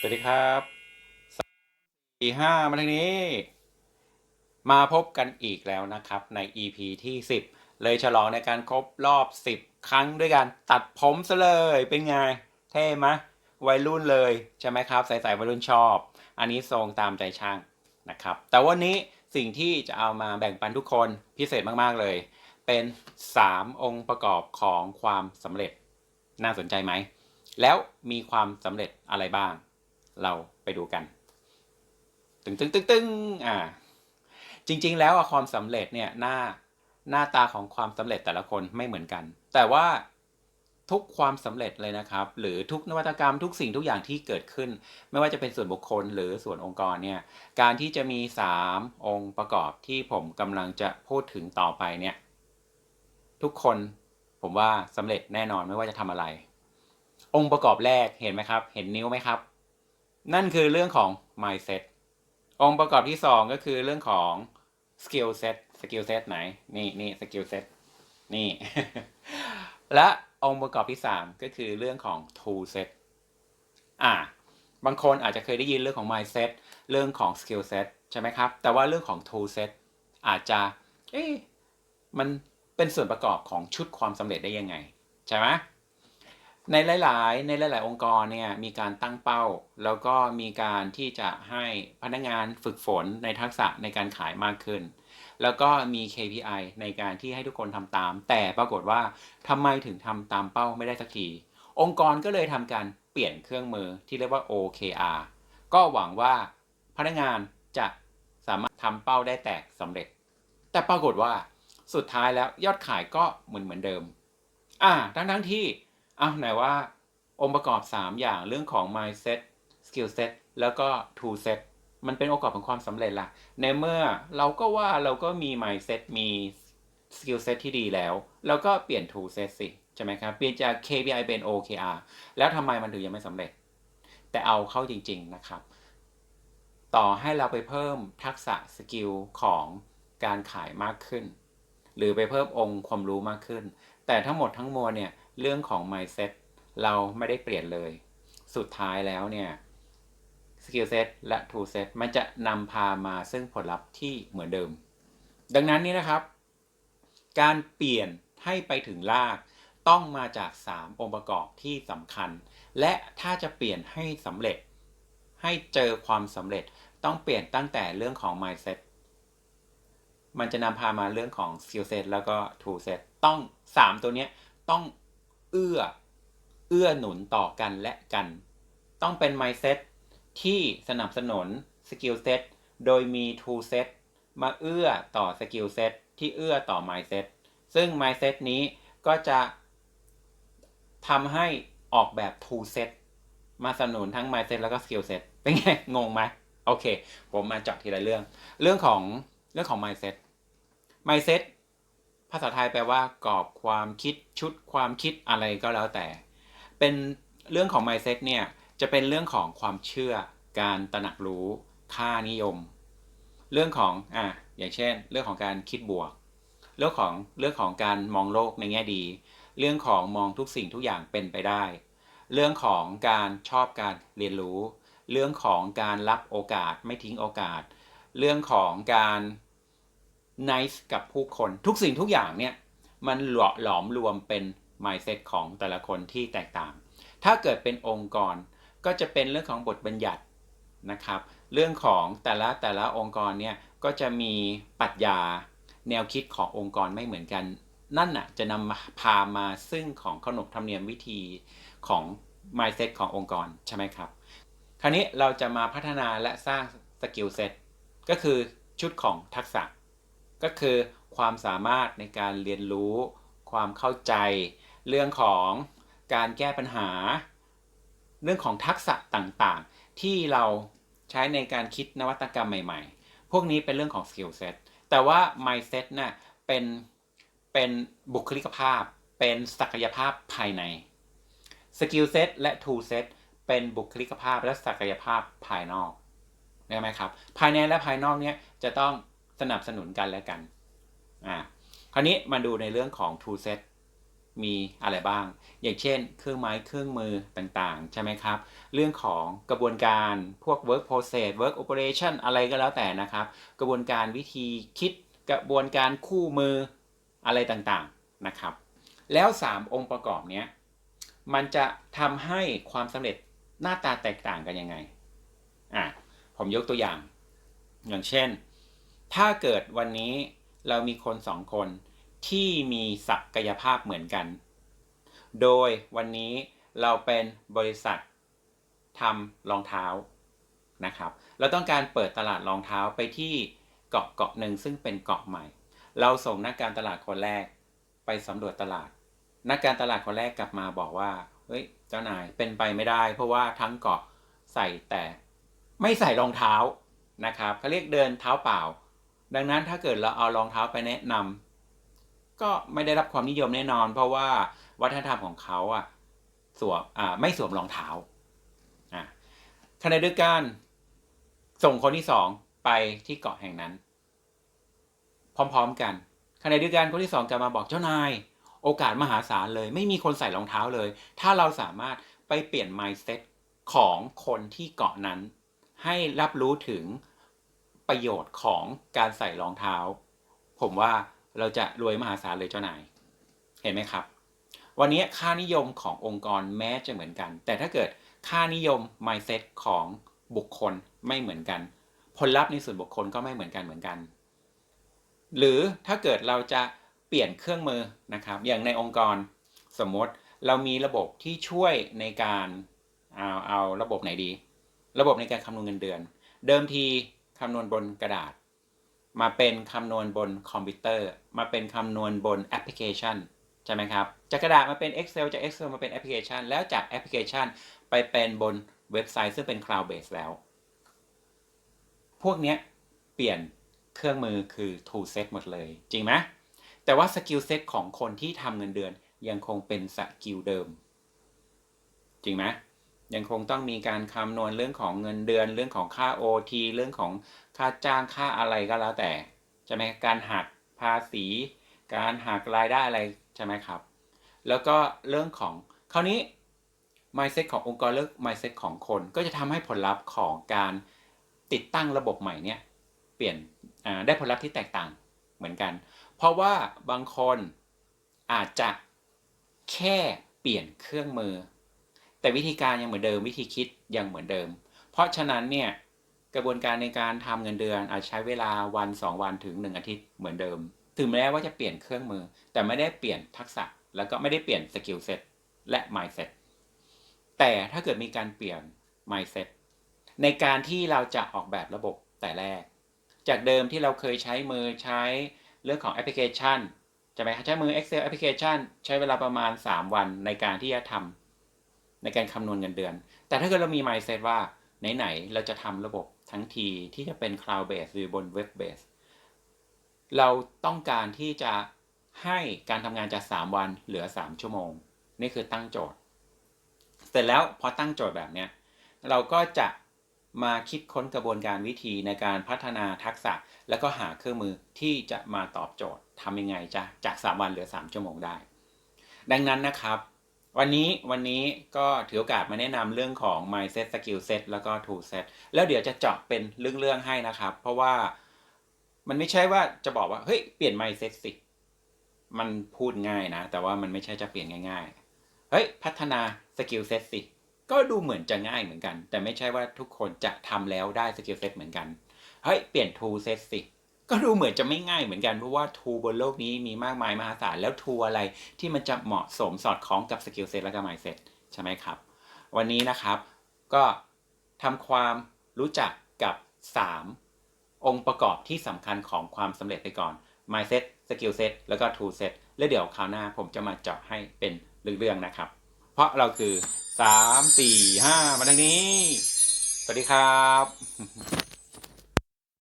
สวัสดีครับสี่ห้ามาทางนี้ มาพบกันอีกแล้วนะครับใน EP ที่ 10 เลยฉลองในการครบรอบ 10 ครั้งด้วยการตัดผมซะเลยเป็นไง เท่ไหมยวัยรุ่นเลย ใช่ไหมครับ ใส่ๆวัยรุ่นชอบ อันนี้ทรงตามใจช่างนะครับ แต่วันนี้สิ่งที่จะเอามาแบ่งปันทุกคนพิเศษมากๆเลย เป็น 3 องค์ประกอบของความสำเร็จ น่าสนใจไหม แล้วมีความสำเร็จอะไรบ้าง เราไปดูกัน ตึงตึงตึงตึงอ่า จริง ๆ แล้วความสำเร็จเนี่ยหน้าหน้าตาของความสำเร็จแต่ละคนไม่เหมือนกัน แต่ว่าทุกความสำเร็จเลยนะครับ หรือทุกนวัตกรรมทุกสิ่งทุกอย่างที่เกิดขึ้น ไม่ว่าจะเป็นส่วนบุคคลหรือส่วนองค์กรเนี่ย การที่จะมี 3 องค์ประกอบที่ผมกำลังจะพูดถึงต่อไปเนี่ย ทุกคนผมว่าสำเร็จแน่นอนไม่ว่าจะทำอะไร องค์ประกอบแรกเห็นไหมครับ เห็นนิ้วไหมครับ นั่นคือเรื่องของ mindset องค์ประกอบที่สองก็คือเรื่องของ skill set skill set ไหน นี่นี่ skill set นี่ และองค์ประกอบที่สามก็คือเรื่องของ tool set อ่า บางคนอาจจะเคยได้ยินเรื่องของ mindset เรื่องของ skill set ใช่ไหมครับ แต่ว่าเรื่องของ tool set อาจจะ เอ๊ะมันเป็นส่วนประกอบของชุดความสำเร็จได้ยังไง ใช่ไหม ในหลาย ๆ ในหลาย ๆ องค์กรเนี่ยมีการตั้งเป้า แล้วก็มีการที่จะให้พนักงานฝึกฝนในทักษะในการขายมากขึ้น แล้วก็มี KPI ในการที่ให้ทุกคนทำตาม แต่ปรากฏว่าทำไมถึงทำตามเป้าไม่ได้สักที องค์กรก็เลยทำการเปลี่ยนเครื่องมือที่เรียกว่า OKR ก็หวังว่าพนักงานจะสามารถทำเป้าได้แตกสำเร็จ แต่ปรากฏว่าสุดท้ายแล้วยอดขายก็เหมือนเหมือนเดิม อ่าทั้งทั้งที่ อ้าวไหนว่าองค์ประกอบ 3 อย่างเรื่องของ mindset skill set แล้วก็ tool set มันเป็นองค์ประกอบของความสำเร็จละในเมื่อเราก็ว่าเราก็มี mindset มี skill set ที่ดีแล้วแล้วก็เปลี่ยน tool set สิ ใช่ไหมครับ เปลี่ยนจาก KPI เป็น OKR แล้วทำไมมันถึงยังไม่สำเร็จ แต่เอาเข้าจริง ๆ นะครับ ต่อให้เราไปเพิ่มทักษะสกิลของการขายมากขึ้น หรือไปเพิ่มองค์ความรู้มากขึ้น แต่ทั้งหมดทั้งมวลเนี่ยเรื่องของ mindset เราไม่ได้เปลี่ยนเลย สุดท้ายแล้วเนี่ย skill set และ tool set มันจะนำพามาซึ่งผลลัพธ์ที่เหมือนเดิม ดังนั้นนี่นะครับ การเปลี่ยนให้ไปถึงรากต้องมาจาก 3 องค์ประกอบที่สำคัญ และถ้าจะเปลี่ยนให้สำเร็จ ให้เจอความสำเร็จต้องเปลี่ยนตั้งแต่เรื่องของ mindset มันจะนำพามาเรื่องของ skill set แล้วก็ tool set ต้อง3ตัวเนี้ยต้องเอื้อเอื้อหนุนต่อกันและกัน ต้องเป็น mindset ที่สนับสนุน skill set โดยมี tool set มาเอื้อต่อ skill set ที่เอื้อต่อ mindset ซึ่ง mindset นี้ก็จะทำให้ออกแบบ tool set มาสนับสนุนทั้ง mindset แล้วก็ skill set เป็นไง งงไหมโอเค ผมมาเจาะทีละเรื่อง เรื่องของเรื่องของ mindset mindset ภาษาไทยแปลว่ากรอบความคิดชุดความคิดอะไรก็แล้วแต่ เป็นเรื่องของ mindset เนี่ยจะเป็นเรื่องของความเชื่อการตระหนักรู้ค่านิยม เรื่องของอะอย่างเช่น เรื่องของการคิดบวก เรื่องของเรื่องของการมองโลกในแง่ดี เรื่องของมองทุกสิ่งทุกอย่างเป็นไปได้ เรื่องของการชอบการเรียนรู้ เรื่องของการรับโอกาสไม่ทิ้งโอกาส เรื่องของการ nice กับผู้คนทุกสิ่งทุกอย่างเนี่ยมันหลอหลอมรวมเป็น mindset ของแต่ละคนที่แตกต่าง ถ้าเกิดเป็นองค์กรก็จะเป็นเรื่องของบทบัญญัตินะครับ เรื่องของแต่ละแต่ละองค์กรเนี่ยก็จะมีปรัชญาแนวคิดขององค์กรไม่เหมือนกัน นั่นน่ะจะนำพามาซึ่งของขนบธรรมเนียมวิธีของ mindset ขององค์กรใช่ไหมครับ คราวนี้เราจะมาพัฒนาและสร้างสกิลเซ็ตก็คือชุดของทักษะ ก็คือความสามารถในการเรียนรู้ ความเข้าใจ เรื่องของการแก้ปัญหา เรื่องของทักษะต่างๆ ที่เราใช้ในการคิดนวัตกรรมใหม่ๆ พวกนี้เป็นเรื่องของ skill set แต่ว่า mindset น่ะเป็นเป็นบุคลิกภาพ เป็นศักยภาพภายใน skill set และ tool set เป็นบุคลิกภาพและศักยภาพภายนอกได้ไหมครับ ภายในและภายนอกเนี้ยจะต้อง สนับสนุนกันและกันอ่าคราวนี้มาดูในเรื่องของ tool set มีอะไรบ้าง อย่างเช่น เครื่องไม้เครื่องมือต่างๆ ใช่ไหมครับ เรื่องของกระบวนการพวก work process work operation อะไรก็แล้วแต่นะครับ กระบวนการวิธีคิดกระบวนการคู่มืออะไรต่างๆนะครับ แล้ว 3 องค์ประกอบเนี้ยมันจะทำให้ความสำเร็จหน้าตาแตกต่างกันยังไงอะผมยกตัวอย่าง อย่างเช่น ถ้าเกิดวันนี้เรามีคนสองคนที่มีศักยภาพเหมือนกัน โดยวันนี้เราเป็นบริษัททำรองเท้านะครับ เราต้องการเปิดตลาดรองเท้าไปที่เกาะเกาะหนึ่งซึ่งเป็นเกาะใหม่ เราส่งนักการตลาดคนแรกไปสำรวจตลาด นักการตลาดคนแรกกลับมาบอกว่า เฮ้ย เจ้านายเป็นไปไม่ได้ เพราะว่าทั้งเกาะใส่แต่ไม่ใส่รองเท้านะครับเขาเรียกเดินเท้าเปล่า ดังนั้นถ้าเกิดเราเอารองเท้าไปแนะนำก็ไม่ได้รับความนิยมแน่นอน เพราะว่าวัฒนธรรมของเขาอะสวมอ่าไม่สวมรองเท้าอะขณะเดียวกันส่งคนที่สองไปที่เกาะแห่งนั้น พร้อมๆกันขณะเดียวกันคนที่สองกลับมาบอกเจ้านาย โอกาสมหาศาลเลย ไม่มีคนใส่รองเท้าเลย ถ้าเราสามารถไปเปลี่ยน mindset ของคนที่เกาะนั้น ให้รับรู้ถึง ประโยชน์ของการใส่รองเท้า ผมว่าเราจะรวยมหาศาลเลยเจ้านาย เห็นไหมครับ วันนี้ค่านิยมขององค์กรแม้จะเหมือนกัน แต่ถ้าเกิดค่านิยม mindset ของบุคคลไม่เหมือนกัน ผลลัพธ์ในส่วนบุคคลก็ไม่เหมือนกันเหมือนกัน หรือถ้าเกิดเราจะเปลี่ยนเครื่องมือนะครับ อย่างในองค์กรสมมติเรามีระบบที่ช่วยในการเอาเอาระบบไหนดี ระบบในการคำนวณเงินเดือน เดิมที คำนวณบนกระดาษ มาเป็นคำนวณบนคอมพิวเตอร์ มาเป็นคำนวณบนแอปพลิเคชันใช่ไหมครับ จากกระดาษมาเป็น Excel จาก Excel มาเป็นแอปพลิเคชัน แล้วจากแอปพลิเคชันไปเป็นบนเว็บไซต์ซึ่งเป็น cloud base แล้ว พวกนี้เปลี่ยนเครื่องมือคือ tool set หมดเลย จริงไหมแต่ว่าสกิลเซ็ตของคนที่ทำเงินเดือนยังคงเป็นสกิลเดิม จริงไหม ยังคงต้องมีการคำนวณเรื่องของเงินเดือนเรื่องของค่า OT เรื่องของค่าจ้างค่าอะไรก็แล้วแต่ใช่ไหมการหักภาษี การหักรายได้อะไรใช่ไหมครับ แล้วก็เรื่องของคราวนี้ mindset ขององค์กรเรื่อง mindset ของคนก็จะทำให้ผลลัพธ์ของการติดตั้งระบบใหม่เนี่ยเปลี่ยนได้ผลลัพธ์ที่แตกต่างเหมือนกัน เพราะว่าบางคนอาจจะแค่เปลี่ยนเครื่องมือ แต่วิธีการยังเหมือนเดิมวิธีคิดยังเหมือนเดิม เพราะฉะนั้นเนี่ยกระบวนการในการทำเงินเดือนอาจใช้เวลาวัน 2 วันถึง 1 อาทิตย์เหมือนเดิม ถึงแม้ว่าจะเปลี่ยนเครื่องมือ แต่ไม่ได้เปลี่ยนทักษะ แล้วก็ไม่ได้เปลี่ยนสกิลเซ็ตและ mindset แต่ถ้าเกิดมีการเปลี่ยน mindset ในการที่เราจะออกแบบระบบแต่แรก จากเดิมที่เราเคยใช้มือใช้เรื่องของแอปพลิเคชันจะไหมใช้มือ Excel แอปพลิเคชันใช้เวลาประมาณ 3 วันในการที่จะทำ ในการคำนวณเงินเดือน แต่ถ้าเกิดเรามี mindset ว่าไหนๆเราจะทำระบบทั้งทีที่จะเป็น cloud base หรือบน web base เราต้องการที่จะให้การทำงานจาก 3 วันเหลือ 3 ชั่วโมง นี่คือตั้งโจทย์ เสร็จแล้วพอตั้งโจทย์แบบเนี้ยเราก็จะมาคิดค้นกระบวนการวิธีในการพัฒนาทักษะ แล้วก็หาเครื่องมือที่จะมาตอบโจทย์ทำยังไงจะจาก 3 วันเหลือ 3 ชั่วโมงได้ ดังนั้นนะครับ วันนี้วันนี้ก็ถือโอกาสมาแนะนำเรื่องของ mindset skill set แล้วก็ tool set แล้วเดี๋ยวจะเจาะเป็นเรื่องๆให้นะครับ เพราะว่ามันไม่ใช่ว่าจะบอกว่าเฮ้ยเปลี่ยน mindset สิ มันพูดง่ายนะ แต่ว่ามันไม่ใช่จะเปลี่ยนง่าย ๆ เฮ้ยพัฒนา skill set สิ ก็ดูเหมือนจะง่ายเหมือนกัน แต่ไม่ใช่ว่าทุกคนจะทำแล้วได้ skill set เหมือนกัน เฮ้ยเปลี่ยน tool set สิ ก็ดูเหมือนจะไม่ง่ายเหมือนกันเพราะว่า tool บนโลกนี้มีมากมายมหาศาลแล้ว tool อะไรที่มันจะเหมาะสมสอดคล้องกับ skill set และก็ mindset ใช่ไหมครับ วันนี้นะครับก็ทำความรู้จักกับ 3 องค์ประกอบที่สำคัญของความสำเร็จไปก่อน mindset skill set แล้วก็ tool set แล้วเดี๋ยวคราวหน้าผมจะมาเจาะให้เป็นเรื่องๆนะครับ เพราะเราคือ 3 4 5 มาทางนี้ สวัสดีครับ